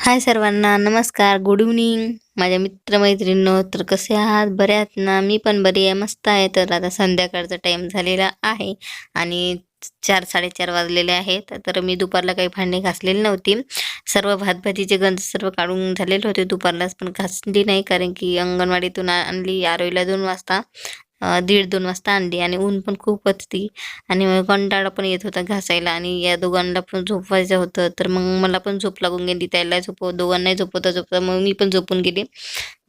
हाय सर्वांना नमस्कार good evening माझ्या मित्रमैत्रिणींनो तर कसे आहात? बरे आहात ना? मी पण बरी आहे मस्त आहे. तर आता संध्याकाळचा टाईम झालेला आहे आणि चार साडेचार वाजलेले आहेत. तर मी दुपारला काही भांडे घासलेली नव्हती. सर्व भातभाजीचे गंज सर्व काढून झालेले होते. दुपारलाच पण घासली नाही कारण की अंगणवाडीतून आणली आरोईला दोन वाजता. दीड दोन वाजता आणली आणि ऊन पण खूप होती आणि कंटाळा पण येत होता घासायला आणि या दोघांना पण झोपवायचं होतं. तर मग मला पण झोप लागून गेली त्याला झोपव दोघांनाही झोपवता झोपता मग मी पण झोपून गेली.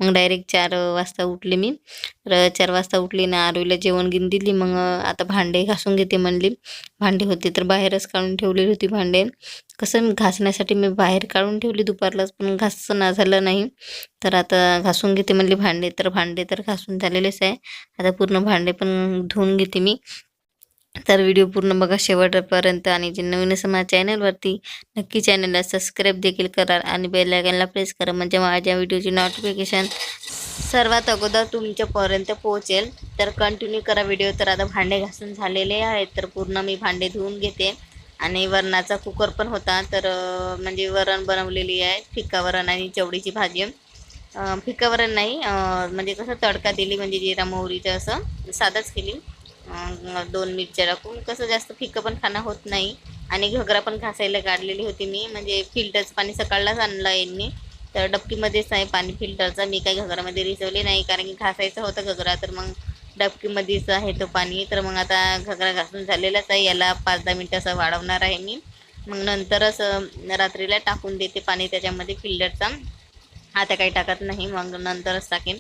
मग डायरेक्ट चार वाजता उठले मी. तर चार वाजता उठली ना आरोईला जेवण घेऊन दिली. मग आता भांडे घासून घेते म्हणली. भांडे होते तर बाहेरच काढून ठेवलेली होती भांडे. कसं घासण्यासाठी मी बाहेर काढून ठेवली दुपारलाच पण घासणं ना झालं नाही. तर आता घासून घेते म्हणली भांडे. तर भांडे तर घासून झालेलेच आहे. आता पूर्ण भांडे पण धुवून घेते मी. तर व्हिडिओ पूर्ण बघा शेवटपर्यंत आणि जे नवीन असं माझ्या चॅनलवरती नक्की चॅनलला सबस्क्राईब देखील करा आणि बेलायकनला प्रेस करा. म्हणजे माझ्या व्हिडिओची नोटिफिकेशन सर्वात अगोदर तुमच्यापर्यंत पोहोचेल. तर कंटिन्यू करा व्हिडिओ तर आता भांडे घासून झालेले आहेत. तर पूर्ण मी भांडे धुवून घेते. आणि वरणाचा कुकर पण होता. तर म्हणजे वरण बनवलेली आहे. फिक्का वरण आणि चवडीची भाजी. अं, वरण नाही. म्हणजे कसं तडका दिली. म्हणजे जिरा मोहरीचं असं साधंच केली. दोन मिरच्या टाकून. कसं जास्त फिकं पण खाणं होत नाही. आणि घगरा पण घासायला काढलेली होती मी. म्हणजे फिल्टरचं पाणी सकाळलाच आणलं यांनी. तर डबकीमध्येच आहे पाणी फिल्टरचं मी काही घगरामध्ये रिसवले नाही. कारण की घासायचं होतं घगरा तर मग डबकीमध्येच आहे तो पाणी. तर मग आता घगरा घासून झालेलाच आहे. याला पाच दहा मिनटं असं वाढवणार आहे मी. मग नंतरच रात्रीला टाकून देते पाणी त्याच्यामध्ये फिल्टरचा आता काही टाकत नाही. मग नंतरच टाकेन.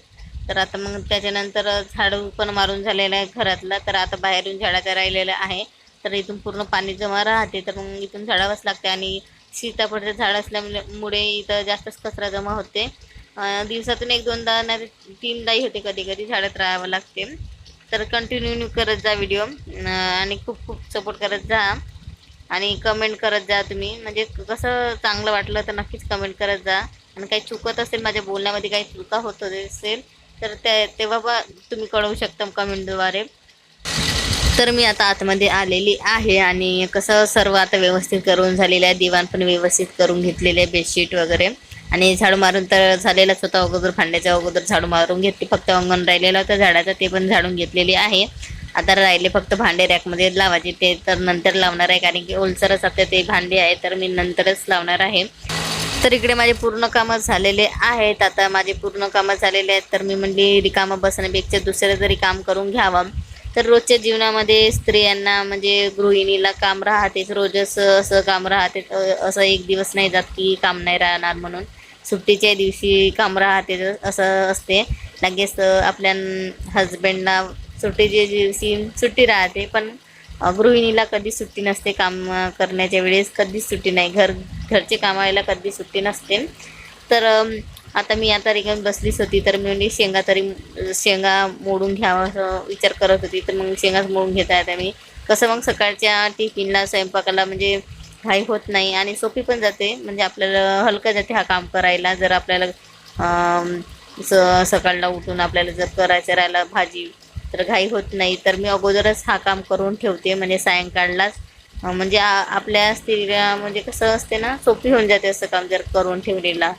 तर आता मग त्याच्यानंतर झाडू पण मारून झालेलं आहे घरातला. तर आता बाहेरून झाडाचं राहिलेलं आहे. तर इथून पूर्ण पाणी जमा राहते. तर मग इथून झाडावंच लागते. आणि सीताफळचं झाड असल्यामुळे इथं जास्तच कचरा जमा होते. दिवसातून एक दोनदा नाही तीनदाही होते कधी कधी झाडात राहावं लागते. तर कंटिन्यू करत जा व्हिडिओ आणि खूप खूप सपोर्ट करत जा. आणि कमेंट करत जा तुम्ही. म्हणजे कसं चांगलं वाटलं तर नक्कीच कमेंट करत जा. आणि काही चुकत असेल माझ्या बोलण्यामध्ये काही चुका होत असेल तर ते तेव्हा बा तुम्ही कळवू शकता कमेंटद्वारे. तर मी आता आतमध्ये आलेली आहे आणि कसं सर्व आता व्यवस्थित करून झालेलं आहे. दिवाण पण व्यवस्थित करून घेतलेले आहे बेडशीट वगैरे. आणि झाडू मारून तर झालेलाच होता. अगोदर भांड्याच्या अगोदर झाडू मारून घेतली. फक्त अंगण राहिलेलं होतं. झाडाचं ते पण झाडून घेतलेली आहे. आता राहिले फक्त भांडे रॅकमध्ये लावायचे. ते तर नंतर लावणार आहे. कारण की ओलसरच आता ते भांडे आहे. तर मी नंतरच लावणार आहे. तर इकडे माझे पूर्ण कामं झालेले आहेत. आता माझे पूर्ण कामं झालेले आहेत. तर मी म्हणली रिकामं बसण्यापेक्षा दुसरं जरी काम करून घ्यावं. तर रोजच्या जीवनामध्ये स्त्रियांना म्हणजे गृहिणीला काम राहतेच. रोजच असं काम राहते असं एक दिवस नाही जात की काम नाही राहणार म्हणून. सुट्टीच्या दिवशी काम राहते असं असते. लगेच आपल्या हजबंडला सुट्टीच्या दिवशी सुट्टी राहते. पण गृहिणीला कधी सुट्टी नसते काम करण्याच्या वेळेस कधीच सुट्टी नाही. घर घरचे कामायला कधी सुट्टी नसते. तर आता मी आता रिकामी बसलीच होती तर मी शेंगा तरी शेंगा मोडून घ्यावं असं विचार करत होती. तर मग शेंगाच मोडून घेता येते मी. कसं मग सकाळच्या टिफिनला स्वयंपाकाला म्हणजे घाई होत नाही आणि सोपी पण जाते. म्हणजे आपल्याला हलकं जाते हा काम करायला. जर आपल्याला स सकाळला उठून आपल्याला जर करायचं राहिला भाजी तर घाई होत नाही. तर मी अगोदरच हा काम करून ठेवते. म्हणजे सायंकाळलाच. म्हणजे आपल्या स्त्रीला म्हणजे कसं असते ना सोपी होऊन जाते असं काम जर करून ठेवलेला.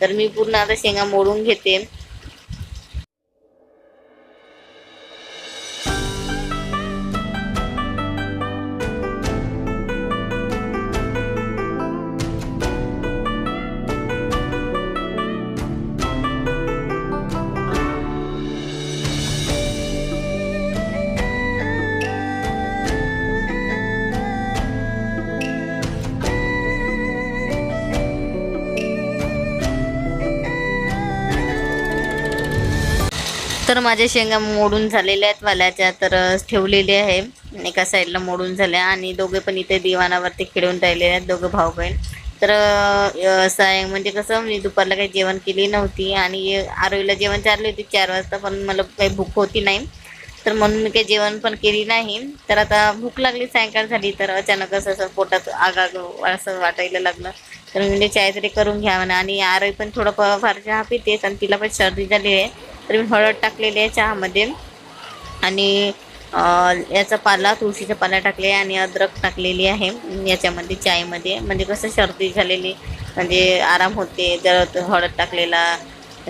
तर मी पूर्ण आता शेंगा मोडून घेते. तर माझ्या शेंगा मोडून झालेल्या आहेत वाल्याच्या तर ठेवलेले आहे. एका साईडला मोडून झाल्या आणि दोघे पण इथे दिवाणावरती खेळून राहिलेले आहेत दोघं भाऊ बहीण तर साय असं म्हणजे कसं मी दुपारला काही जेवण केली नव्हती आणि आरोईला जेवण चारली होती चार वाजता पण मला काही भूक होती नाही. तर म्हणून मी काही जेवण पण केली नाही. तर आता भूक लागली सायंकाळ झाली तर अचानकच असं पोटात आगाग असं वाटायला लागलं. तर म्हणजे चाय तरी करून घ्या म्हणा. आणि आरोई पण थोडं फ- फार चहा पितेच आणि तिला पण सर्दी झाली आहे. तर मी हळद टाकलेली आहे चहामध्ये. आणि याचा पाला तुळशीचा पाला टाकले आणि अद्रक टाकलेली आहे याच्यामध्ये चायमध्ये. म्हणजे कसं सर्दी झालेली म्हणजे आराम होते जर हळद टाकलेला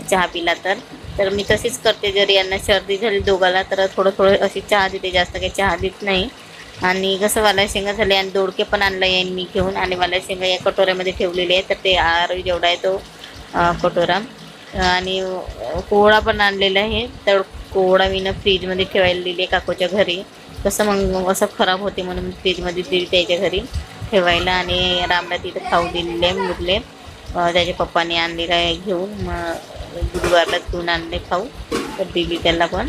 चहा पिला तर. तर मी तशीच करते जर यांना सर्दी झाली दोघाला तर थोडं थोडं अशी चहा देते जास्त काही चहा देत नाही. आणि कसं वाला शेंगा झाले आणि दोडके पण आणला आहे मी घेऊन आणि वाला शेंगा या कटोऱ्यामध्ये ठेवलेले आहे तर ते आर जेवढा आहे तो कटोरा. आणि कोवळा पण आणलेला आहे. तर कोवळा मी ना फ्रीजमध्ये ठेवायला दिली काकूच्या घरी. कसं मग असं खराब होते म्हणून फ्रीजमध्ये दिली त्याच्या घरी ठेवायला आणि रामला तिथं खाऊ दिलेले मुरले. त्याच्या पप्पाने आणलेला आहे घेऊन. मग गुरुवारला घेऊन आणले खाऊ. तर दिली त्याला पण.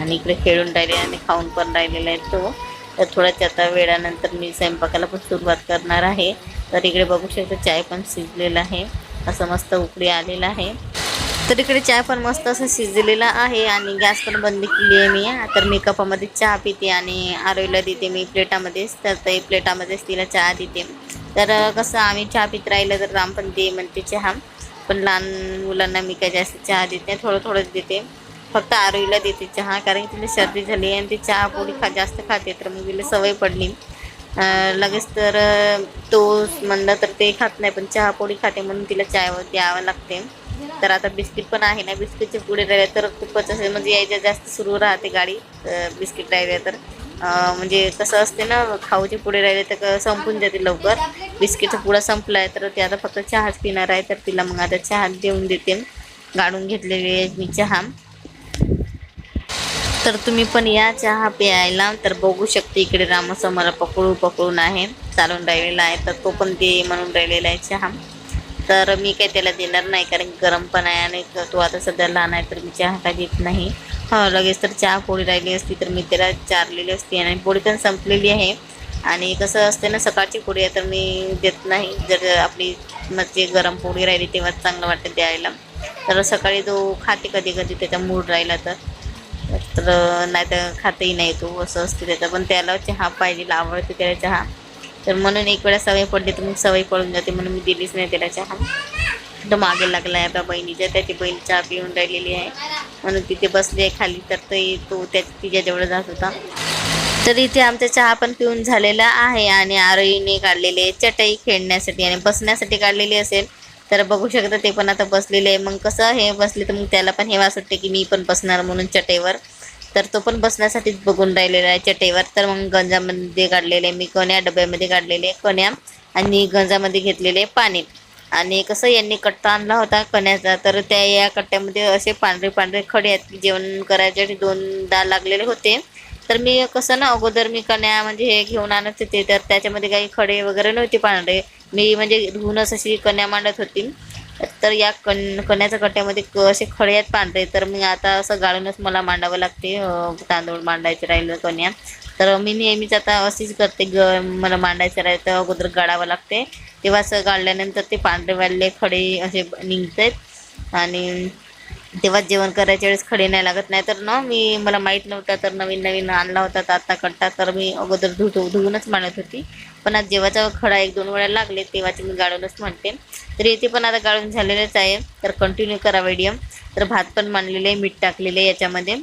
आणि इकडे खेळून राहिले आणि खाऊन पण राहिलेला आहे तो. तर थोड्याच आता वेळानंतर मी स्वयंपाकाला पण सुरुवात करणार आहे. तर इकडे बघू शकतो चाय पण शिजलेला आहे. असं मस्त उकळी आलेला आहे. तर इकडे चहा पण मस्त असं शिजलेला आहे आणि गॅस पण बंद केली आहे मी. तर मी कपामध्ये चहा पिते आणि आरोईला देते मी प्लेटामध्येच तर ते प्लेटामध्येच तिला चहा देते. तर कसं आम्ही चहा पित राहिलं तर राम पण दे म्हणते चहा. पण लहान मुलांना मी काय जास्त चहा देत नाही थोडं थोडंच देते. फक्त आरोईला देते चहा कारण की तिला सर्दी झाली आणि ती चहा पोळी खा जास्त खाते. तर मग तिला सवय पडली. लगेच तर तो म्हणलं तर ते खात नाही पण चहा पोळी खाते म्हणून तिला चहावर द्यावं लागते. तर आता बिस्किट पण आहे ना बिस्किटचे पुढे राहिले तर खूपच असे म्हणजे यायच्या जास्त सुरू राहते गाडी बिस्किट राहिले तर. म्हणजे कसं असते ना खाऊचे पुढे राहिले तर संपून जाते लवकर. बिस्किटचा पुडा संपला आहे तर ते आता फक्त चहाच पिणार आहे तर तिला मग आता चहा देऊन देते. गाडून घेतलेली आहे मी चहा. तर तुम्ही पण या चहा प्यायला. तर बघू शकते इकडे रामसं मला पकडू पकडून आहे चालून राहिलेला आहे. तर तो पण ते म्हणून राहिलेला आहे चहा. तर मी काही त्याला देणार नाही कारण गरम पण आहे आणि तो आता सध्या लहान आहे तर मी चहा काय देत नाही. हो लगेच तर चहा पोळी राहिली असती तर मी त्याला चारलेली असती आणि पोळी पण संपलेली आहे. आणि कसं असते ना सकाळची पोळी आहे तर मी देत नाही. जर आपली म्हणजे गरम पोळी राहिली तेव्हाच चांगलं वाटतं द्यायला. तर सकाळी तो खाते कधी कधी त्याचा मूड राहिला तर. तर नाही तर खातही नाही तो असं असते त्याचं. पण त्याला चहा पाहिजे आवडते त्याला चहा. तर म्हणून एक वेळा सवय पडली तर मग सवय पडून जाते. म्हणून मी दिलीच नाही त्याला चहा. तो मागे लागला आहे आपल्या बहिणीच्या त्याची बहीण चहा पिऊन राहिलेली आहे. म्हणून तिथे बसली आहे खाली. तर ते तो त्या तिच्याजवळ जात होता. तर इथे आमचा चहा पण पिऊन झालेला आहे आणि आरोईने काढलेले चटई खेळण्यासाठी आणि बसण्यासाठी काढलेली असेल. तर बघू शकता ते पण आता बसलेले आहे. मग कसं हे बसले तर मग त्याला पण हे वाटते की मी पण बसणार म्हणून चटईवर. तर तो पण बसण्यासाठीच बघून राहिलेला आहे चटेवर तर मग गंजामध्ये काढलेले मी कण्या डब्यामध्ये काढलेले कण्या आणि गंजामध्ये घेतलेले पाणी. आणि कसं यांनी कट्टा आणला होता कण्याचा तर त्या या कट्ट्यामध्ये असे पांढरे पांढरे खडे आहेत जेवण जेवण दोन दोनदा लागलेले होते. तर मी कसं ना अगोदर मी कण्या म्हणजे हे घेऊन आणत होते तर त्याच्यामध्ये काही खडे वगैरे नव्हते पांढरे. मी म्हणजे धुवूनच अशी कण्या मांडत होती. तर या कण कण्याच्या कट्ट्यामध्ये क असे खडे आहेत पांढरे. तर मी आता असं गाळूनच मला मांडावं लागते तांदूळ मांडायचे राहिलं कण्या तर मी नेहमीच आता अशीच करते ग मला मांडायचं राहिलं तर अगोदर गाळावं लागते. तेव्हा असं गाळल्यानंतर ते पांढरे वाढले खडे असे निघतात आणि तेव्हा जेवण करायच्या वेळेस खडे नाही लागत. नाही तर ना मी मला माहीत नव्हतं तर नवीन नवीन आणला होता तर आता कट्टा तर मी अगोदर धुतो धुवूनच मांडत होती. पण आज जेव्हाचा खडा एक दोन वेळा लागले तेव्हाचे मी गाळूनच म्हणते. तर इथे पण आता गाळून झालेलेच आहे. तर कंटिन्यू करा व्हिडिओ तर भात पण मांडलेले आहे मीठ टाकलेले आहे याच्यामध्ये.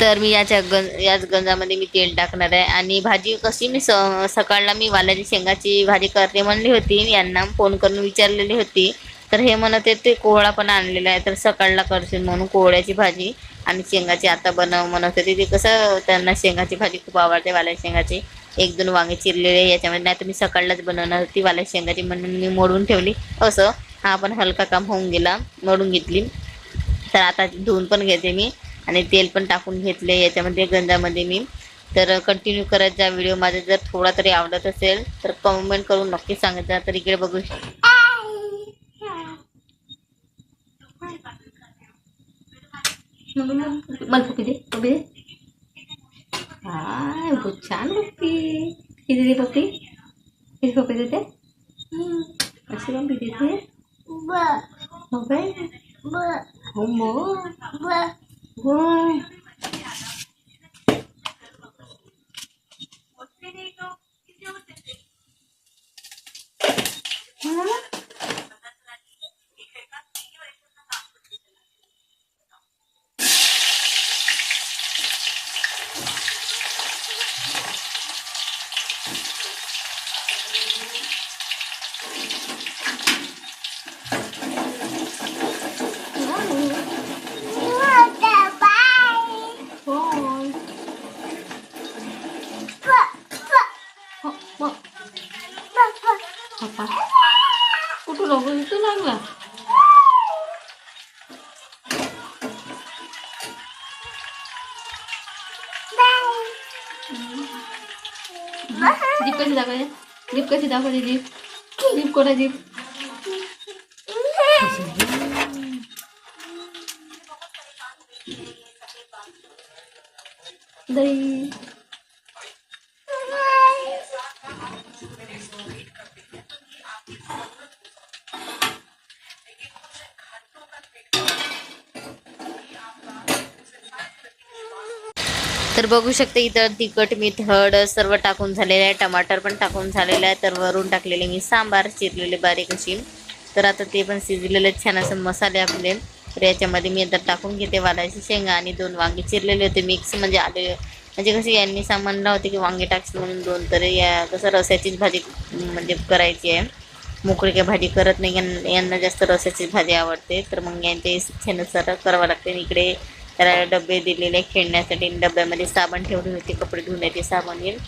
तर मी याच्या गं याच गंजामध्ये मी तेल टाकणार आहे. आणि भाजी कशी मी स सकाळला मी वाल्याची शेंगाची भाजी करते म्हणली होती. यांना फोन करून विचारलेली होती. तर हे म्हणत आहे ते कोहळा पण आणलेला आहे. तर सकाळला करशील म्हणून कोहळ्याची भाजी आणि शेंगाची आता बनव म्हणत होते. ते कसं त्यांना शेंगाची भाजी खूप आवडते वाल्या शेंगाची. एक दोन वांगे चिरलेले याच्यामध्ये नाही तर मी सकाळलाच बनवणार होती वाल्या शेंगाची म्हणून मी मोडून ठेवली. असं हा पण हलका काम होऊन गेला मोडून घेतली. तर आता धुवून पण घेते मी आणि तेल पण टाकून घेतले याच्यामध्ये गंजामध्ये मी. तर कंटिन्यू करत जा व्हिडिओ माझा जर थोडा तरी आवडत असेल तर कमेंट करून नक्की सांगत जा तर इकडे बघू मला पप्पी दे पप्पी दे हाय बहुत छान पप्पी किती दे पप्पी किती पप्पी देते अशी पप्पी देते हो जीप कशी दाखवायची जीप कशी दाखवायची जीप जीप कोणा जीप दही तर बघू शकते इथं तिखट मीठ हळद सर्व टाकून झालेलं आहे. टमाटर पण टाकून झालेलं आहे. तर वरून टाकलेले मी सांबार चिरलेले बारीक अशी. तर आता ते पण शिजलेले छान असं मसाले आपले. तर याच्यामध्ये मी आता टाकून घेते वालायची शेंगा आणि दोन वांगे चिरलेले होते. मिक्स म्हणजे आले. म्हणजे कसे यांनी सांगितलं होते की वांगे टाकशील म्हणून दोन. तर या कसं रस्याचीच भाजी म्हणजे करायची आहे. मोकळी काही भाजी करत नाही. यांना जास्त रस्याचीच भाजी आवडते. तर मग यांचे छान सर करावं लागते. आणि इकडे त्याला डबे दिलेले खेळण्यासाठी डब्यामध्ये साबण ठेवली होती कपडे धुण्याचे साबण येईल.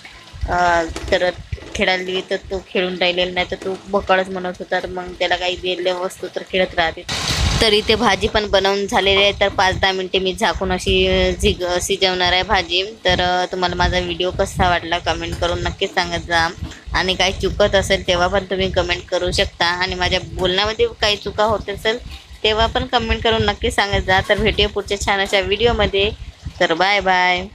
तर खेळायला दिली तर तो खेळून राहिलेला नाही तर तो बकाळच म्हणत होता. तर मग त्याला काही दिलेल्या वस्तू तर खेळत राहते. तर इथे भाजी पण बनवून झालेली आहे. तर पाच दहा मिनटे मी झाकून अशी झिग शिजवणार आहे भाजी. तर तुम्हाला माझा व्हिडिओ कसा वाटला कमेंट करून नक्कीच सांगत जा. आणि काही चुकत असेल तेव्हा पण तुम्ही कमेंट करू शकता. आणि माझ्या बोलण्यामध्ये काही चुका होत असेल तेव्हा पण कमेंट करून नक्की सांगत जा. तर भेटूया पुढच्या छान अशा व्हिडिओमध्ये तर बाय बाय